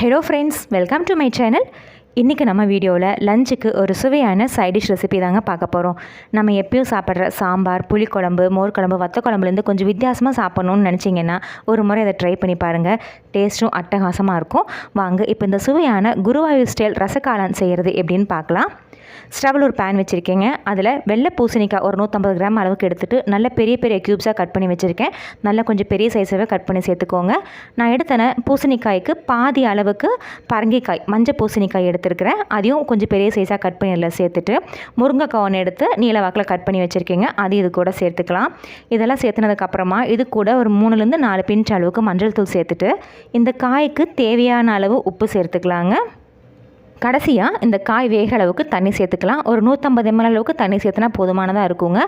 Hello friends welcome to my channel இன்றைக்கி நம்ம வீடியோவில் லஞ்சுக்கு ஒரு சுவையான சைடிஷ் ரெசிபி தாங்க பார்க்க போகிறோம் நம்ம எப்பயும் சாப்பிட்ற சாம்பார் புளிக்குழம்பு மோர் குழம்பு வத்த குழம்புலேருந்து கொஞ்சம் வித்தியாசமாக சாப்பிட்ணுன்னு நினச்சிங்கன்னா ஒரு முறை அதை ட்ரை பண்ணி பாருங்கள் டேஸ்ட்டும் அட்டகாசமாக இருக்கும். வாங்க இப்போ இந்த சுவையான குருவாயூர் ஸ்டைல் ரசக்காளான் செய்கிறது எப்படின்னு பார்க்கலாம். ஸ்டவ்வில் ஒரு பேன் வச்சுருக்கேங்க. அதில் வெள்ளை பூசணிக்காய் ஒரு நூற்றம்பது கிராம் அளவுக்கு எடுத்துகிட்டு நல்ல பெரிய பெரிய க்யூப்ஸாக கட் பண்ணி வச்சுருக்கேன். நல்லா கொஞ்சம் பெரிய சைஸாகவே கட் பண்ணி சேர்த்துக்கோங்க. நான் எடுத்தன பூசணிக்காய்க்கு பாதி அளவுக்கு பரங்கிக்காய் மஞ்சள் பூசணிக்காய் எடுத்துருக்கிறேன். அதையும் கொஞ்சம் பெரிய சைஸாக கட் பண்ணி அதில் சேர்த்துட்டு முருங்கைக்காய் ஒன்று எடுத்து நீல வாக்கில் கட் பண்ணி வச்சுருக்கீங்க. அது இது கூட சேர்த்துக்கலாம். இதெல்லாம் சேர்த்துனதுக்கப்புறமா இது கூட ஒரு மூணுலேருந்து நாலு பிஞ்ச் அளவுக்கு மஞ்சள் தூள் சேர்த்துட்டு இந்த காய்க்கு தேவையான அளவு உப்பு சேர்த்துக்கலாங்க. கடைசியாக இந்த காய் வேக அளவுக்கு தண்ணி சேர்த்துக்கலாம். ஒரு நூற்றம்பது எம்எல் அளவுக்கு தண்ணி சேர்த்துனா போதுமானதாக இருக்குங்க.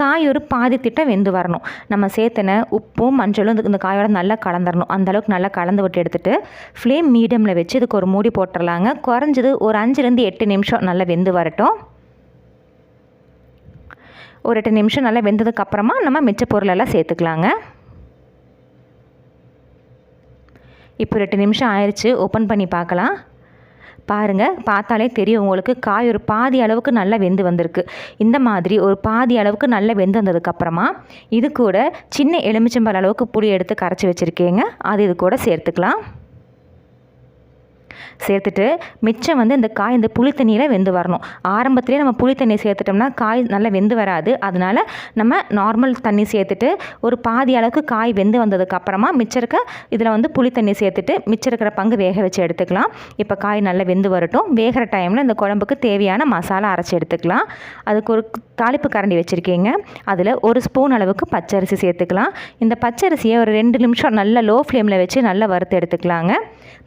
காய் ஒரு பாதி திட்டம் வெந்து வரணும். நம்ம சேர்த்தன உப்பும் மஞ்சளும் இந்த காயோட நல்லா கலந்துடணும் அந்தளவுக்கு நல்லா கலந்து விட்டு எடுத்துகிட்டு ஃப்ளேம் மீடியமில் வச்சு இதுக்கு ஒரு மூடி போட்டுடலாங்க குறைஞ்சது ஒரு அஞ்சுலேருந்து எட்டு நிமிஷம் நல்லா வெந்து வரட்டும். ஒரு எட்டு நிமிஷம் நல்லா வெந்ததுக்கப்புறமா நம்ம மிச்ச பொருளெல்லாம் சேர்த்துக்கலாங்க. இப்போ எட்டு நிமிஷம் ஆயிடுச்சு ஓப்பன் பண்ணி பார்க்கலாம். பாருங்கள் பார்த்தாலே தெரியும் உங்களுக்கு. காய் ஒரு பாதி அளவுக்கு நல்லா வெந்து வந்திருக்கு. இந்த மாதிரி ஒரு பாதி அளவுக்கு நல்லா வெந்து வந்ததுக்கப்புறமா இது கூட சின்ன எலுமிச்சம்பழ அளவுக்கு புளி எடுத்து கரைச்சி வச்சுருக்கேங்க. அது இது கூட சேர்த்துக்கலாம். சேர்த்துட்டு மிச்சம் வந்து இந்த காய் இந்த புளி தண்ணியில் வெந்து வரணும். ஆரம்பத்திலே நம்ம புளி தண்ணி சேர்த்துட்டோம்னா காய் நல்லா வெந்து வராது. அதனால் நம்ம நார்மல் தண்ணி சேர்த்துட்டு ஒரு பாதி அளவுக்கு காய் வெந்து வந்ததுக்கப்புறமா மிச்சம் இருக்க இதில் வந்து புளி தண்ணி சேர்த்துட்டு மிச்சம் இருக்கிற பங்கு வேக வச்சு எடுத்துக்கலாம். இப்போ காய் நல்லா வெந்து வரட்டும். வேகிற டைமில் இந்த குழம்புக்கு தேவையான மசாலா அரைச்சி எடுத்துக்கலாம். அதுக்கு ஒரு தாளிப்பு கரண்டி வச்சுருக்கீங்க. அதில் ஒரு ஸ்பூன் அளவுக்கு பச்சரிசி சேர்த்துக்கலாம். இந்த பச்சரிசியை ஒரு ரெண்டு நிமிஷம் நல்லா லோ ஃப்ளேமில் வச்சு நல்லா வறுத்து எடுத்துக்கலாங்க.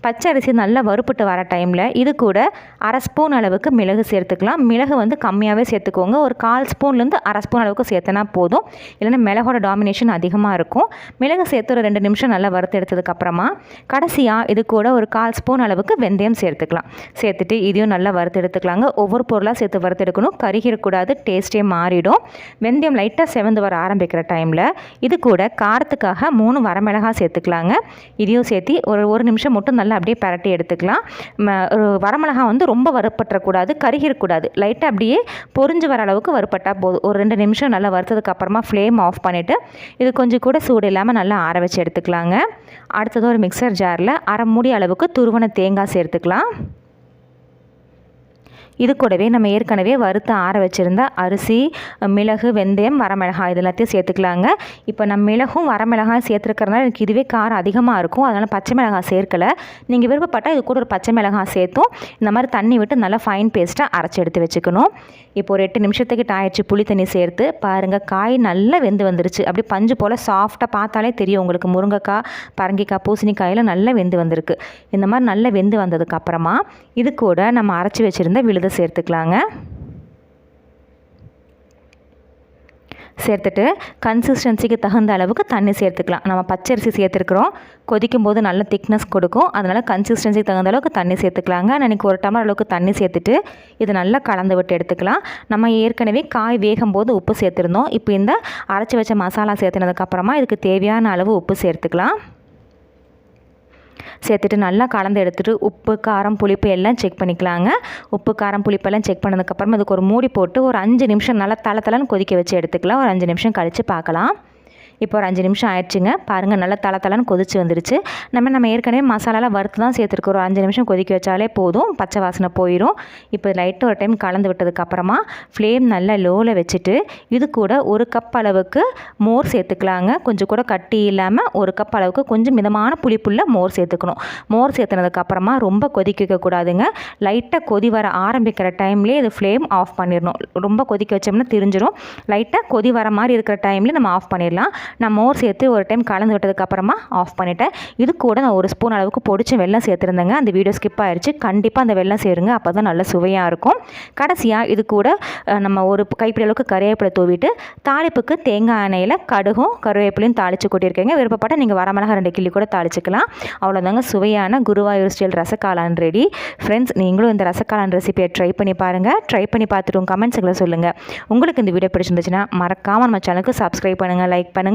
பச்சை அரிசி நல்லா வறுப்பட்டு வர டைமில் இது கூட அரை ஸ்பூன் அளவுக்கு மிளகு சேர்த்துக்கலாம். மிளகு வந்து கம்மியாகவே சேர்த்துக்கோங்க. ஒரு கால் ஸ்பூன்லேருந்து அரை ஸ்பூன் அளவுக்கு சேர்த்தனா போதும். இல்லைன்னா மிளகோட டாமினேஷன் அதிகமாக இருக்கும். மிளகு சேர்த்து ஒரு ரெண்டு நிமிஷம் நல்லா வறுத்து எடுத்ததுக்கப்புறமா கடைசியாக இது கூட ஒரு கால் ஸ்பூன் அளவுக்கு வெந்தயம் சேர்த்துக்கலாம். சேர்த்துட்டு இதையும் நல்லா வறுத்து எடுத்துக்கலாங்க. ஒவ்வொரு பொருளாக சேர்த்து வறுத்து எடுக்கணும். கருகிடக்கூடாது. டேஸ்ட்டே மாறிடும். வெந்தயம் லைட்டாக செவந்து வர ஆரம்பிக்கிற டைமில் இது கூட காரத்துக்காக மூணு வரமிளகாய் சேர்த்துக்கலாங்க. இதையும் சேர்த்து ஒரு ஒரு நிமிஷம் மட்டும் நல்லா அப்படியே பரட்டி எடுத்துக்கலாம். ஒரு வரமிளகா வந்து ரொம்ப வறுப்பற்றக்கூடாது கருகிடக்கூடாது லைட்டாக அப்படியே பொறிஞ்சு வர அளவுக்கு வறுப்பட்டால் போதும். ஒரு ரெண்டு நிமிஷம் நல்லா வறுத்ததுக்கு அப்புறமா ஃப்ளேம் ஆஃப் பண்ணிவிட்டு இது கொஞ்சம் கூட சூடு இல்லாமல் நல்லா ஆற வச்சு எடுத்துக்கலாங்க. அடுத்தது ஒரு மிக்சர் ஜாரில் அரை மூடி அளவுக்கு துருவன தேங்காய் சேர்த்துக்கலாம். இது கூடவே நம்ம ஏற்கனவே வறுத்து ஆற வச்சுருந்த அரிசி மிளகு வெந்தயம் வரமிளகாய் இது எல்லாத்தையும் சேர்த்துக்கலாங்க. இப்போ நம்ம மிளகும் வரமிளகாய் சேர்த்துருக்கறனால எனக்கு இதுவே காரம் அதிகமாக இருக்கும். அதனால் பச்சை மிளகாய் சேர்க்கலை. நீங்கள் விருப்பப்பட்டால் இது கூட ஒரு பச்சை மிளகாய் சேர்த்தும். இந்த மாதிரி தண்ணி விட்டு நல்லா ஃபைன் பேஸ்ட்டாக அரைச்சி எடுத்து வச்சுக்கணும். இப்போ ஒரு எட்டு நிமிஷத்துக்கிட்ட ஆயிடுச்சு புளி தண்ணி சேர்த்து. பாருங்கள் காய் நல்லா வெந்து வந்துருச்சு. அப்படி பஞ்சு போல் சாஃப்டாக பார்த்தாலே தெரியும் உங்களுக்கு. முருங்கைக்காய் பரங்கிக்காய் பூசணிக்காயில் நல்லா வெந்து வந்திருக்கு. இந்த மாதிரி நல்லா வெந்து வந்ததுக்கப்புறமா இது கூட நம்ம அரைச்சி வச்சுருந்த விழுது இதை சேர்த்துக்கலாங்க. சேர்த்துட்டு கன்சிஸ்டன்சிக்கு தகுந்த அளவுக்கு தண்ணி சேர்த்துக்கலாம். நம்ம பச்சரிசி சேர்த்துருக்குறோம். கொதிக்கும் போது நல்ல திக்னஸ் கொடுக்கும். அதனால் கன்சிஸ்டன்சிக்கு தகுந்த அளவுக்கு தண்ணி சேர்த்துக்கலாங்க. அன்றைக்கி ஒரு டம்ளர் அளவுக்கு தண்ணி சேர்த்துட்டு இது நல்லா கலந்து விட்டு எடுத்துக்கலாம். நம்ம ஏற்கனவே காய் வேகும் போது உப்பு சேர்த்துருந்தோம். இப்போ இந்த அரைச்சி வச்ச மசாலா சேர்த்துனதுக்கப்புறமா இதுக்கு தேவையான அளவு உப்பு சேர்த்துக்கலாம். சேர்த்துட்டு நல்லா கலந்து எடுத்துகிட்டு உப்பு காரம் புளிப்பு எல்லாம் செக் பண்ணிக்கலாங்க. உப்பு காரம் புளிப்பெல்லாம் செக் பண்ணதுக்கப்புறமா அதுக்கு ஒரு மூடி போட்டு ஒரு அஞ்சு நிமிஷம் நல்லா தலை தலைன்னு கொதிக்க வச்சு எடுத்துக்கலாம். ஒரு அஞ்சு நிமிஷம் கழித்து பார்க்கலாம். இப்போ ஒரு அஞ்சு நிமிஷம் ஆயிடுச்சுங்க. பாருங்கள் நல்லா தலை தலைன்னு கொதிச்சு வந்துருச்சு. நம்ம நம்ம ஏற்கனவே மசாலாலாம் வறுத்து தான் சேர்த்துருக்கோம். ஒரு அஞ்சு நிமிஷம் கொதிக்க வச்சாலே போதும். பச்சை வாசனை போயிடும் இப்போ லைட்டாக ஒரு டைம் கலந்து விட்டதுக்கப்புறமா ஃப்ளேம் நல்லா லோவில் வச்சுட்டு இது கூட ஒரு கப் அளவுக்கு மோர் சேர்த்துக்கலாங்க. கொஞ்சம் கூட கட்டி இல்லாமல் ஒரு கப் அளவுக்கு கொஞ்சம் மிதமான புளிப்புள்ள மோர் சேர்த்துக்கணும். மோர் சேர்த்துனதுக்கப்புறமா ரொம்ப கொதிக்க கூடாதுங்க. லைட்டாக கொதி வர ஆரம்பிக்கிற டைம்லேயே இது ஃப்ளேம் ஆஃப் பண்ணிடணும். ரொம்ப கொதிக்க வச்சோம்னா தெரிஞ்சிடும் லைட்டாக கொதி வர மாதிரி இருக்கிற டைம்லேயே நம்ம ஆஃப் பண்ணிடலாம். நான் மோர் சேர்த்து ஒரு டைம் கலந்து விட்டதுக்கப்புறமா ஆஃப் பண்ணிட்டேன். இது கூட நான் ஒரு ஸ்பூன் அளவுக்கு பொடிச்ச வெள்ளம் சேர்த்துருந்தேங்க. அந்த வீடியோ ஸ்கிப் ஆயிடுச்சு கண்டிப்பாக அந்த வெள்ளம் சேருங்க. அப்போ தான் நல்ல சுவையாக இருக்கும். கடைசியாக இது கூட நம்ம ஒரு கைப்பிடி அளவுக்கு கருவேப்பிலை தூவிட்டு தாளிப்புக்கு தேங்காய் எண்ணெயில் கடுகும் கருவேப்பிலையும் தாளித்து கொட்டியிருக்கேங்க. விருப்பப்பட்ட நீங்கள் வரமிளகா ரெண்டு கிள்ளி கூட தாளிச்சிக்கலாம். அவ்வளோதாங்க சுவையான குருவாயூர் ஸ்டைல் ரசக்காளான் ரெடி ஃப்ரெண்ட்ஸ் நீங்களும் இந்த ரசக்காளான் ரெசிபியை ட்ரை பண்ணி பாருங்கள் ட்ரை பண்ணி பார்த்துட்டு கமெண்ட்ஸுகளை சொல்லுங்கள் உங்களுக்கு இந்த வீடியோ பிடிச்சிருந்துச்சுன்னா மறக்காமல் நம்ம சேனலுக்கு சப்ஸ்கிரைப் பண்ணுங்கள் லைக் பண்ணுங்கள்